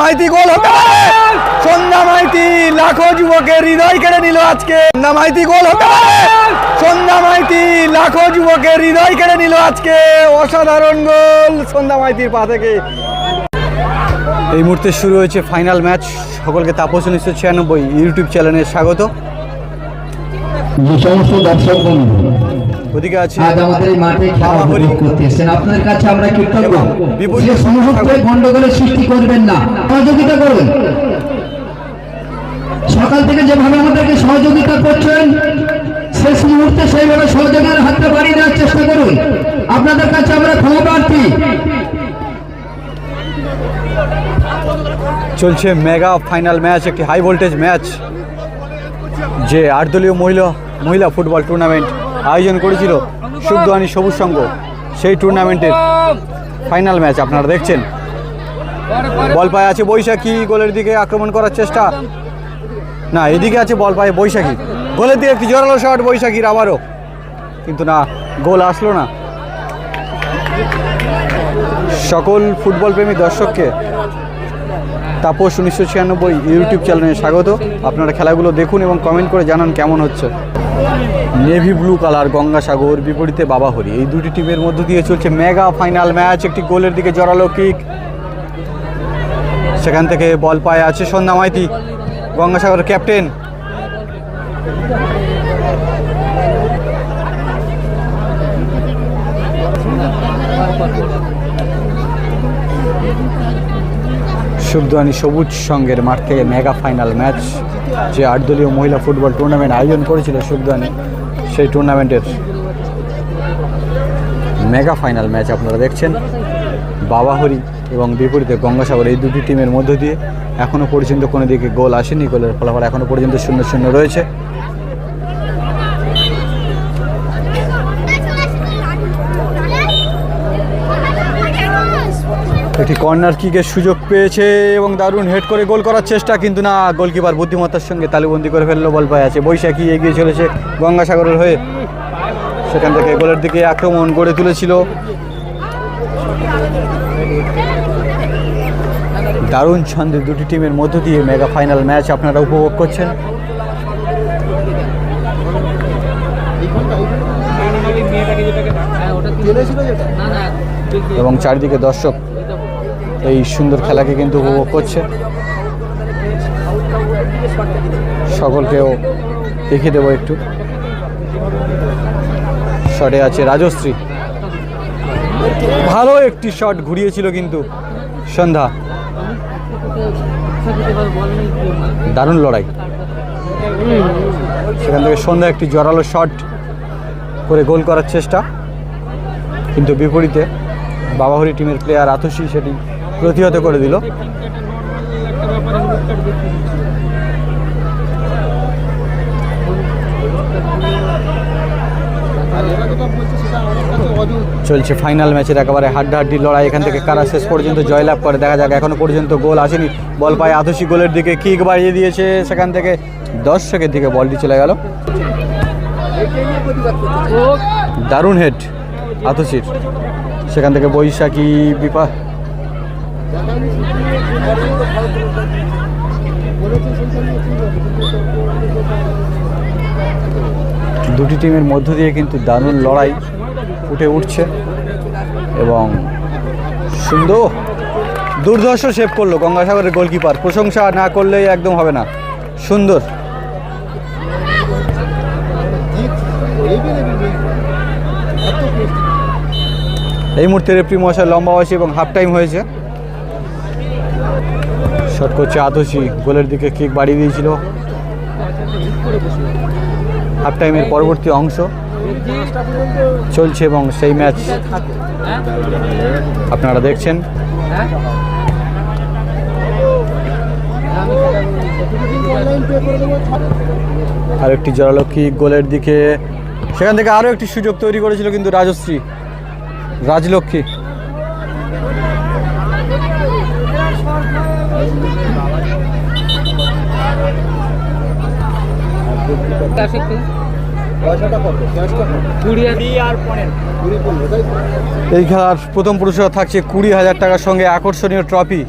মাইতি গোল হতে পারে। সন্ধ্যা মাইতি লাখো যুবকের হৃদয় কেড়ে নিল আজকে। সন্ধ্যা মাইতি গোল হতে পারে। সন্ধ্যা মাইতি লাখো যুবকের হৃদয় কেড়ে নিল আজকে। অসাধারণ গোল সন্ধ্যা মাইতির পা থেকে। এই মুহূর্তে শুরু হয়েছে ফাইনাল ম্যাচ। সকলকে তাপস উনিশশো ছিয়ানব্বই ইউটিউব চ্যানেলে স্বাগত। যে সমস্ত দর্শক বন্ধু ওদিকে আছে আজ আমাদের মাঠে খেলা উপভোগ করতে এসেছেন। আপনাদের কাছে আমরা কৃতজ্ঞ। যে মুহূর্তে গন্ডগোলের সৃষ্টি করবেন না সহযোগিতা করুন। সকাল থেকে যেভাবে আমাদেরকে সহযোগিতা করছেন শেষ মুহূর্তে সেইভাবে সহযোগিতার হাতটা বাড়িয়ে দেওয়ার চেষ্টা করুন। আপনাদের কাছে আমরা ক্ষমা প্রার্থী। চলছে মেগা ফাইনাল ম্যাচ একটি হাই ভোল্টেজ ম্যাচ। যে আটদলীয় মহিলা মহিলা ফুটবল টুর্নামেন্ট আয়োজন করেছিল সুখদোয়ানি সবুজ সংঘ। সেই টুর্নামেন্টের ফাইনাল ম্যাচ আপনারা দেখছেন। বল পায়ে আছে বৈশাখী, গোলের দিকে আক্রমণ করার চেষ্টা। না, এদিকে আছে বল পায়ে বৈশাখী। গোলের দিকে একটি জোরালো শট বৈশাখীর আবারও। কিন্তু না, গোল আসলো না। সকল ফুটবল প্রেমী দর্শককে তাপস উনিশশো ছিয়ানব্বই ইউটিউব চ্যানেলে স্বাগত। আপনারা খেলাগুলো দেখুন এবং কমেন্ট করে জানান কেমন হচ্ছে। নেভি ব্লু কালার, গঙ্গাসাগর, বিপরীতে বাবা হরি। এই দুটি টিমের মধ্য দিয়ে চলছে মেগা ফাইনাল ম্যাচ একটি গোলের দিকে জড়ালো কিক সেখান থেকে বল পায়ে আছে সন্ধ্যা মাইতি। গঙ্গাসাগরের ক্যাপ্টেন সুখদানি সবুজ সঙ্গের মাঠ থেকে মেগা ফাইনাল ম্যাচ যে আটদলীয় মহিলা ফুটবল টুর্নামেন্ট আয়োজন করেছিল সুখদানি, সেই টুর্নামেন্টের মেগা ফাইনাল ম্যাচ আপনারা দেখছেন। বাবাহরি এবং বিপরীতে গঙ্গাসাগর এই দুটি টিমের মধ্য দিয়ে এখনও পর্যন্ত কোনো দিকে গোল আসেনি। গোলের ফলাফল এখনও পর্যন্ত শূন্য শূন্য রয়েছে। একটি কর্নার কিকের সুযোগ পেয়েছে এবং দারুণ হেড করে গোল করার চেষ্টা কিন্তু না গোলকিপার বুদ্ধিমত্তার সঙ্গে তালুবন্দি করে ফেলল বল পায়ে আছে। বৈশাখী এগিয়ে চলেছে গঙ্গাসাগরের হয়ে। সেখান থেকে গোলের দিকে আক্রমণ গড়ে তুলেছিল। দারুণ ছন্দে দুটি টিমের মধ্য দিয়ে মেগা ফাইনাল ম্যাচ আপনারা উপভোগ করছেন। এবং চারিদিকে দর্শক এই সুন্দর খেলাকে কিন্তু উপভোগ করছে। সকলকেও দেখিয়ে দেবো একটু। শটে আছে রাজশ্রী। ভালো একটি শট ঘুরিয়েছিল কিন্তু সন্ধ্যা। দারুণ লড়াই। সেখান থেকে সন্ধ্যা একটি জোরালো শট করে গোল করার চেষ্টা। কিন্তু বিপরীতে বাবাহরি টিমের প্লেয়ার আতসী সেটি প্রতিহত করে দিল। চলছে ফাইনাল ম্যাচের একেবারে হাড্ডাহাড্ডি লড়াই। এখান থেকে কারা শেষ পর্যন্ত জয়লাভ করে? দেখা যাক, এখনও পর্যন্ত গোল আসেনি। বল পায়ে আতসী গোলের দিকে। কিক বাড়িয়ে দিয়েছে সেখান থেকে। দর্শকের দিকে বলটি চলে গেল। দারুণ হেড আতসির। সেখান থেকে বৈশাখী বিপা দুটি টিমের মধ্য দিয়ে কিন্তু দারুণ লড়াই ফুটে উঠছে এবং সুন্দর দুর্ধর্ষ সেভ করল গঙ্গাসাগরের গোলকিপার। প্রশংসা না করলেই একদম হবে না। সুন্দর। এই মুহূর্তে রেফরি মশাই লম্বা বয়সী এবং হাফ টাইম হয়েছে। শট করছে আতসি গোলের দিকে কিক বাড়িয়ে দিয়েছিল। হাফ টাইমের পরবর্তী অংশ চলছে এবং সেই ম্যাচ আপনারা দেখছেন। আরেকটি জোরালো কিক গোলের দিকে। সেখান থেকে আরও একটি সুযোগ তৈরি করেছিল কিন্তু রাজশ্রী। রাজলক্ষ্মী। এই খেলার প্রথম পুরস্কার থাকছে কুড়ি হাজার টাকার সঙ্গে আকর্ষণীয় ট্রফি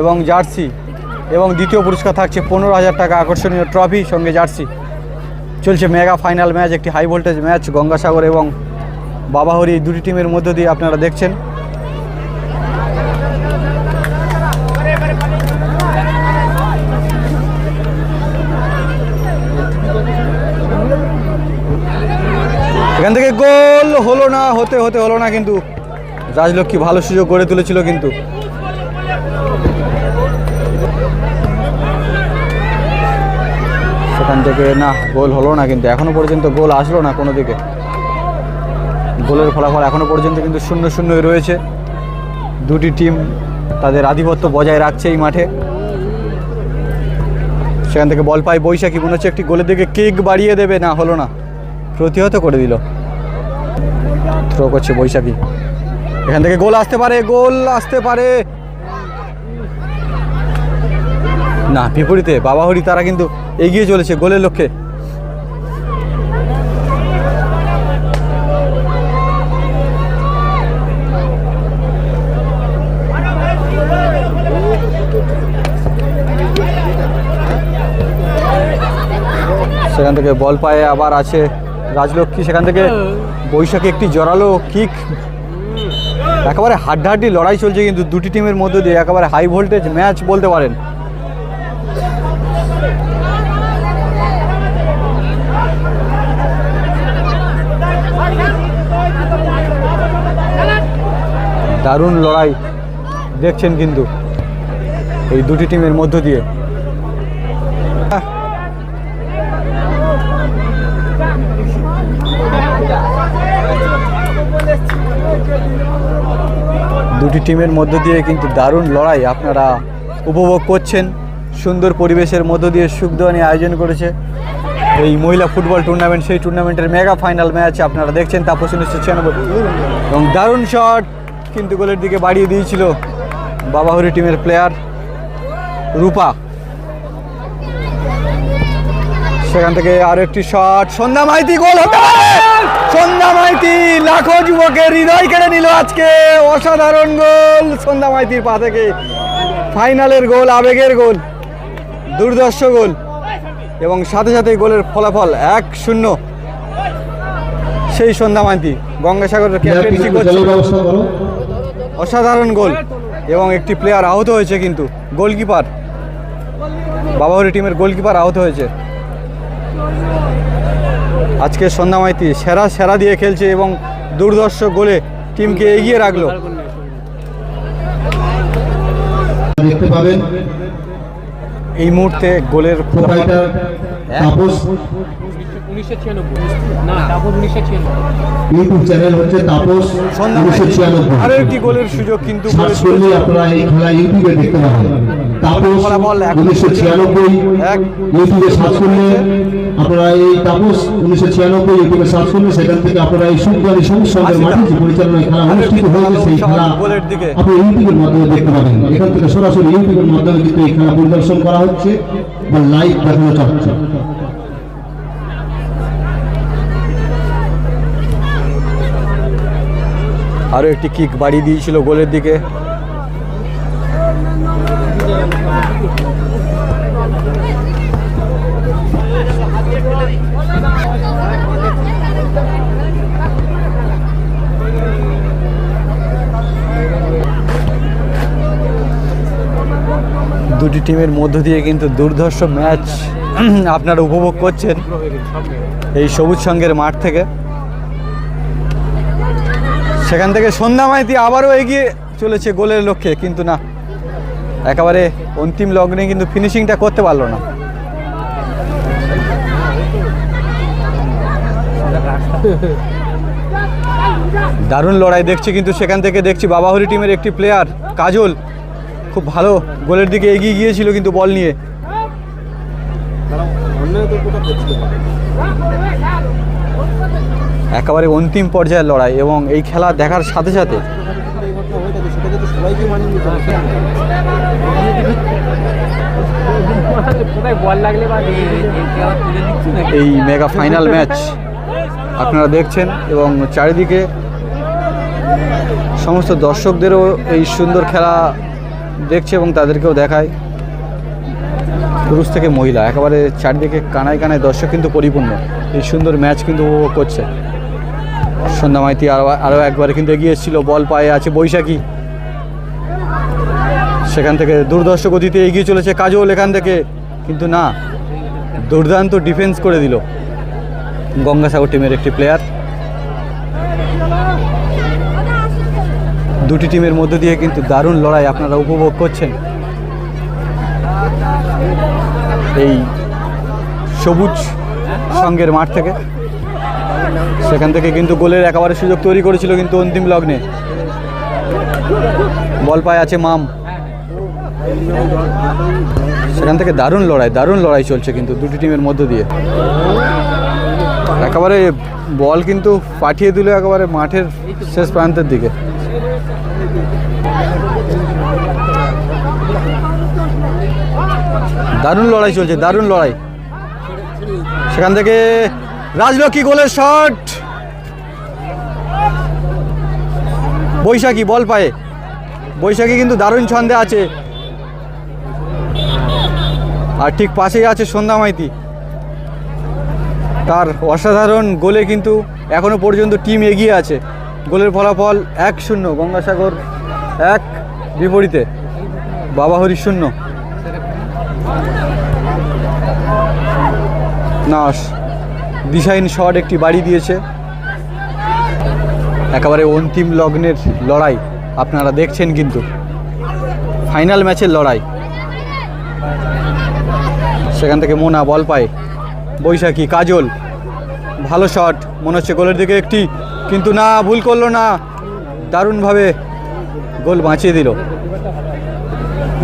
এবং জার্সি এবং দ্বিতীয় পুরস্কার থাকছে পনেরো হাজার টাকা আকর্ষণীয় ট্রফি সঙ্গে জার্সি চলছে মেগা ফাইনাল ম্যাচ একটি হাই ভোল্টেজ ম্যাচ গঙ্গাসাগর এবং বাবাহরি এই দুটি টিমের মধ্য দিয়ে আপনারা দেখছেন। হতে হতে হলো না কিন্তু। রাজলক্ষ্মী ভালো সুযোগ গড়ে তুলেছিল কিন্তু। সেখান থেকে না, গোল হলো না কিন্তু। এখনও পর্যন্ত গোল আসলো না কোনো দিকে। গোলের ফলাফল এখনও পর্যন্ত কিন্তু শূন্য শূন্যই রয়েছে। দুটি টিম তাদের আধিপত্য বজায় রাখছে এই মাঠে। সেখান থেকে বল পায় বৈশাখী। মনে হচ্ছে একটি গোলের দিকে কিক বাড়িয়ে দেবে। না, হলো না। প্রতিহত করে দিল। থ্রো করছে বৈশাখী। এখান থেকে গোল আসতে পারে, গোল আসতে পারে। না, বিপরীতে বাবাহরি তারা কিন্তু এগিয়ে চলেছে গোলের লক্ষ্যে। সেখান থেকে বল পায়ে আবার আছে। রাজলক্ষ্মী সেখান থেকে বৈশাখী একটি জোরালো কিক একেবারে হাড্ডাহাড্ডি লড়াই চলছে কিন্তু দুটি টিমের মধ্যে দিয়ে একেবারে হাই ভোল্টেজ ম্যাচ বলতে পারেন। দারুণ লড়াই দেখছেন কিন্তু এই দুটি টিমের মধ্য দিয়ে। দুটি টিমের মধ্য দিয়ে কিন্তু দারুণ লড়াই আপনারা উপভোগ করছেন। সুন্দর পরিবেশের মধ্য দিয়ে সুখদানি আয়োজন করেছে এই মহিলা ফুটবল টুর্নামেন্ট সেই টুর্নামেন্টের মেগা ফাইনাল ম্যাচ আপনারা দেখছেন, তাপস উনিশশো ছিয়ানব্বই এবং দারুণ শট কিন্তু গোলের দিকে বাড়িয়ে দিয়েছিল বাবাহরি টিমের প্লেয়ার রূপা। সেখান থেকে আরও একটি শট সন্ধ্যা মাইতি গোল হতে পারে! সন্ধ্যা মাইতি লাখো যুবকের হৃদয় কেড়ে নিল আজকে। অসাধারণ গোল। সন্ধ্যা মাইতির পা থেকে ফাইনালের গোল আবেগের গোল দুর্দর্শ গোল এবং সাথে সাথে গোলের ফলাফল এক শূন্য। সেই সন্ধ্যা মাইতি করো। অসাধারণ গোল এবং একটি প্লেয়ার আহত হয়েছে কিন্তু গোলকিপার বাবাহরি টিমের গোলকিপার আহত হয়েছে। আজকে সন্ধ্যা মাইতি সেরা সেরা দিয়ে খেলছে এবং দুর্দর্শ গোলে টিমকে এগিয়ে রাখল। দেখতে পাবেন। এই মুহূর্তে গোলের ইউটিউব চ্যানেল হচ্ছে তাপস উনিশশো ছিয়ানব্বই। একটি গোলের সুযোগ কিন্তু আপনারা এই খেলা ইউটিউবে দেখতে পাবেন। তাপস উনিশশো ছিয়ানব্বই। ইউটিউবে সার্চ করলে আপনারা এই তাপস উনিশশো ছিয়ানব্বই ইউটিউবে সার্চ করলে সেখান থেকে আপনারা এই সুন্দরী সঙ্গের মাঠে যে পরিচালনায় খেলা অনুষ্ঠিত হয়েছে সেই খেলা আপনি ইউটিউবের মাধ্যমে দেখতে পাবেন। এখান থেকে সরাসরি ইউটিউবের মাধ্যমে কিন্তু এই খেলা পরিদর্শন করা হচ্ছে বা লাইভ দেখানো যাচ্ছে আরও একটি কিক বাড়িয়ে দিয়েছিল গোলের দিকে। টিমের মধ্য দিয়ে কিন্তু দুর্ধর্ষ ম্যাচ আপনারা উপভোগ করছেন এই সবুজ সঙ্গের মাঠ থেকে। সেখান থেকে সন্ধ্যা মাইতি আবারও এগিয়ে চলেছে গোলের লক্ষ্যে, কিন্তু না, একেবারে অন্তিম লগ্নে কিন্তু ফিনিশিংটা করতে পারল না। দারুণ লড়াই দেখছি কিন্তু সেখান থেকে দেখছি বাবাহরি টিমের একটি প্লেয়ার কাজল। খুব ভালো গোলের দিকে এগিয়ে গিয়েছিল কিন্তু বল নিয়ে। একেবারে অন্তিম পর্যায়ের লড়াই এবং এই খেলা দেখার সাথে সাথে এই মেগা ফাইনাল ম্যাচ আপনারা দেখছেন এবং চারিদিকে সমস্ত দর্শকদেরও এই সুন্দর খেলা দেখছে এবং তাদেরকেও দেখায় পুরুষ থেকে মহিলা, একেবারে চারদিকে কানায় কানায় দর্শক কিন্তু পরিপূর্ণ। এই সুন্দর ম্যাচ কিন্তু উপভোগ করছে। সন্ধ্যা মাইতি আরও আরও একবারে কিন্তু এগিয়ে এসেছিল, বল পায়ে আছে বৈশাখী। সেখান থেকে দুর্দর্শ গতিতে এগিয়ে চলেছে কাজল এখান থেকে, কিন্তু না, দুর্দান্ত ডিফেন্স করে দিল। গঙ্গাসাগর টিমের একটি প্লেয়ার দুটি টিমের মধ্য দিয়ে কিন্তু দারুণ লড়াই আপনারা উপভোগ করছেন। এই সবুজ সঙ্গের মাঠ থেকে। সেখান থেকে কিন্তু গোলের একেবারে সুযোগ তৈরি করেছিল কিন্তু অন্তিম লগ্নে। বল পায় আছে মাম। সেখান থেকে দারুণ লড়াই দারুণ লড়াই চলছে কিন্তু দুটি টিমের মধ্য দিয়ে। একেবারে বল কিন্তু পাঠিয়ে দিল একেবারে মাঠের শেষ প্রান্তের দিকে। দারুণ লড়াই চলছে, দারুণ লড়াই। সেখান থেকে রাজলক্ষ্মী গোলের শট। বৈশাখী বল পায়ে। বৈশাখী কিন্তু দারুণ ছন্দে আছে। আর ঠিক পাশেই আছে সন্ধ্যা মাইতি। তার অসাধারণ গোলে কিন্তু এখনও পর্যন্ত টিম এগিয়ে আছে। গোলের ফলাফল এক শূন্য, গঙ্গাসাগর এক বিপরীতে। বাবাহরি শূন্য। না দিশাহীন শট একটি বাড়ি দিয়েছে। একেবারে অন্তিম লগ্নের লড়াই, আপনারা দেখছেন কিন্তু। ফাইনাল ম্যাচের লড়াই। সেখান থেকে মোনা বল পায়। বৈশাখী, কাজল, ভালো শট মনে হচ্ছে গোলের দিকে একটি, কিন্তু না, ভুল করল না। দারুণভাবে গোল বাঁচিয়ে দিল।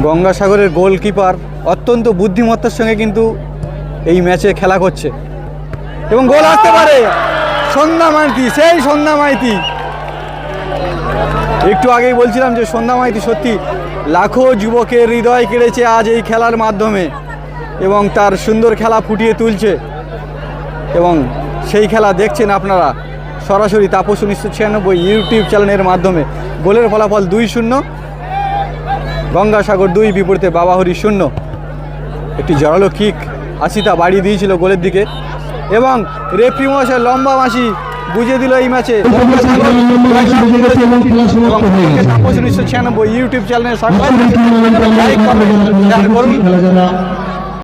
গঙ্গাসাগরের গোলকিপার অত্যন্ত বুদ্ধিমত্তার সঙ্গে কিন্তু এই ম্যাচে খেলা করছে। এবং গোল আসতে পারে। সন্ধ্যা মাইতি, সেই সন্ধ্যা মাইতি। একটু আগেই বলছিলাম যে সন্ধ্যা মাইতি সত্যি লাখো যুবকের হৃদয় কেড়েছে আজ এই খেলার মাধ্যমে এবং তার সুন্দর খেলা ফুটিয়ে তুলছে। এবং সেই খেলা দেখছেন আপনারা সরাসরি তাপস উনিশশো ছিয়ানব্বই ইউটিউব চ্যানেলের মাধ্যমে। গোলের ফলাফল দুই শূন্য। গঙ্গাসাগর দুই বিপরীতে বাবাহরি শূন্য। একটি জড়ালো কিক আশিতা বাড়ি দিয়েছিল গোলের দিকে। এবং রেফরি মহাশয় লম্বা মাসি বুঝিয়ে দিল এই ম্যাচে উনিশশো ছিয়ানব্বই ইউটিউব শেয়ার করুন।